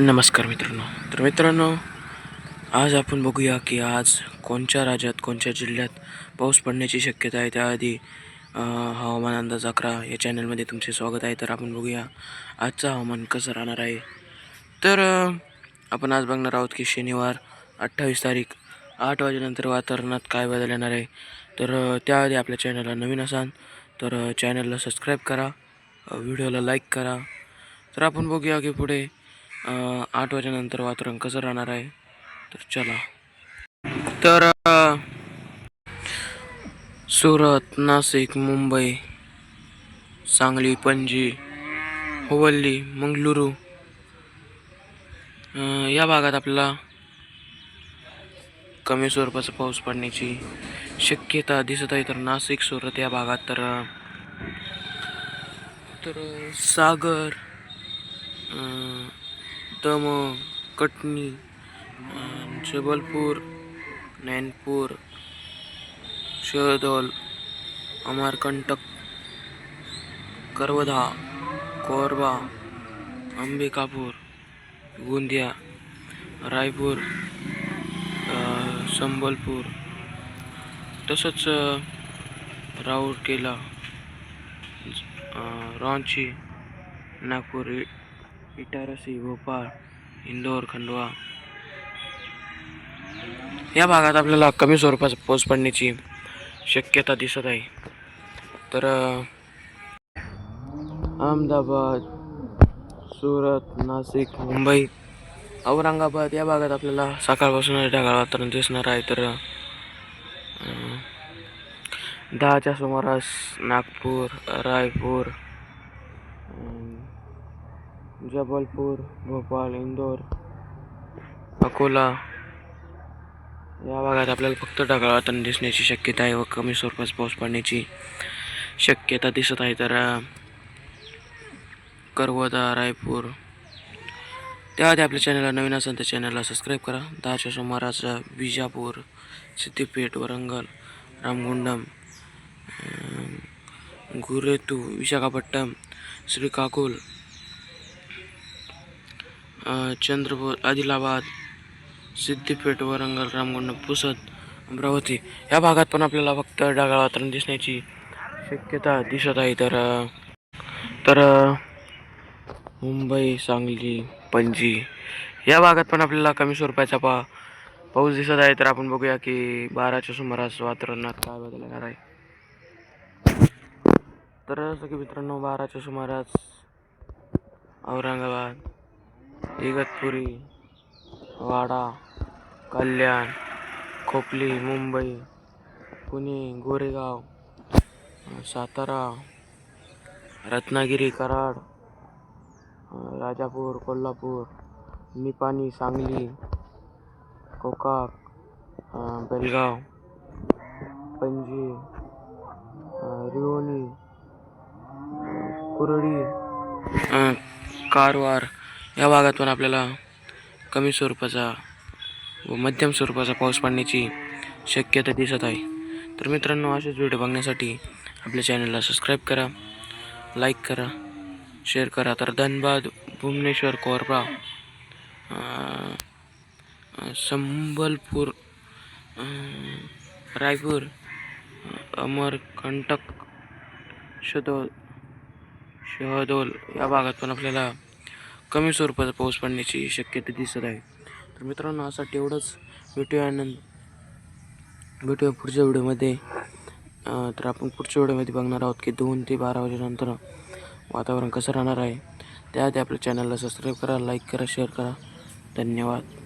नमस्कार मित्रांनो. तर मित्रांनो आज आपण बघूया की आज कोणत्या राज्यात कोणत्या जिल्ह्यात पाऊस पडण्याची शक्यता आहे. त्याआधी हवामान अंदाज अकरा या चॅनलमध्ये तुमचे स्वागत आहे. तर आपण बघूया आजचं हवामान कसं राहणार आहे. तर आपण आज बघणार आहोत की शनिवार अठ्ठावीस तारीख आठ वाजेनंतर वातावरणात काय बदल येणार आहे. तर त्याआधी आपल्या चॅनलला नवीन असाल तर चॅनलला सबस्क्राईब करा व्हिडिओला लाईक करा. तर आपण बघूया की पुढे आठ वाजेनंतर वातावरण कसं राहणार आहे? तर चला. तर सुरत नाशिक मुंबई सांगली पणजी हुवल्ली मंगळुरू या भागात आपल्याला कमी स्वरूपाचा पाऊस पडण्याची शक्यता दिसत आहे. तर नाशिक सुरत या भागात तर तर सागर दमण कटनी जबलपूर नैनपूर शहदोल अमरकंटक करवधा कोरबा अंबिकापूर गोंदिया रायपूर संबलपूर तसंच राऊरकेला रांची नागपूर इटारसी भोपाळ इंदोर खंडवा या भागात आपल्याला कमी स्वरूपात पाऊस पडण्याची शक्यता दिसत आहे. तर अहमदाबाद सुरत नाशिक मुंबई औरंगाबाद या भागात आपल्याला सकाळपासून ढगाळ वातावरण दिसणार आहे. तर दहाच्या सुमारास नागपूर रायपूर जबलपूर भोपाळ इंदोर अकोला या भागात आपल्याला फक्त ढगाळ वातावरण दिसण्याची शक्यता आहे व कमी स्वरूपात पाऊस पडण्याची शक्यता दिसत आहे. तर करवदा रायपूर त्याआधी आपल्या चॅनलला नवीन असेल तर चॅनलला सबस्क्राईब करा. दहाच्या सुमारास विजापूर सिद्धिपेठ वरंगल रामगुंडम गुरेतू विशाखापट्टम श्रीकाकुल चंद्रपूर आदिलाबाद सिद्धिपेठ वरंगल रामगुंड पुसद अमरावती या भागात पण आपल्याला फक्त ढगाळ वातावरण दिसण्याची शक्यता दिसत आहे. तर तर मुंबई सांगली पणजी या भागात पण आपल्याला कमी स्वरूपाचा पा पाऊस दिसत आहे. तर आपण बघूया की बाराच्या सुमारास वातावरणात काय बदल येणार आहे. तर जसं की मित्रांनो बाराच्या सुमारास औरंगाबाद इगतपुरी वाडा कल्याण खोपली मुंबई पुणे गोरेगाव सातारा रत्नागिरी कराड राजापूर कोल्हापूर निपाणी सांगली कोकाक बेलगाव पणजी रिवणी कुरडी कारवार या भागात पण आपल्याला कमी स्वरूपाचा व मध्यम स्वरूपाचा पाऊस पडण्याची शक्यता दिसत आहे. तर मित्रांनो असेच व्हिडिओ बघण्यासाठी आपल्या चॅनलला सबस्क्राईब करा लाईक करा शेअर करा. तर धनबाद भुवनेश्वर कोरबा संबलपूर रायपूर अमरकंटक शदोल शहदोल या भागात पण आपल्याला कमी स्वरूपाचा पाऊस पडण्याची शक्यता दिसत आहे. तर मित्रांनो असाठी एवढंच भेटूया आनंद भेटूया पुढच्या व्हिडिओमध्ये. तर आपण पुढच्या व्हिडिओमध्ये बघणार आहोत की दोन ते बारा वाजेनंतर वातावरण कसं राहणार आहे. त्याआधी आपल्या चॅनलला सबस्क्राईब करा लाईक करा शेअर करा. धन्यवाद.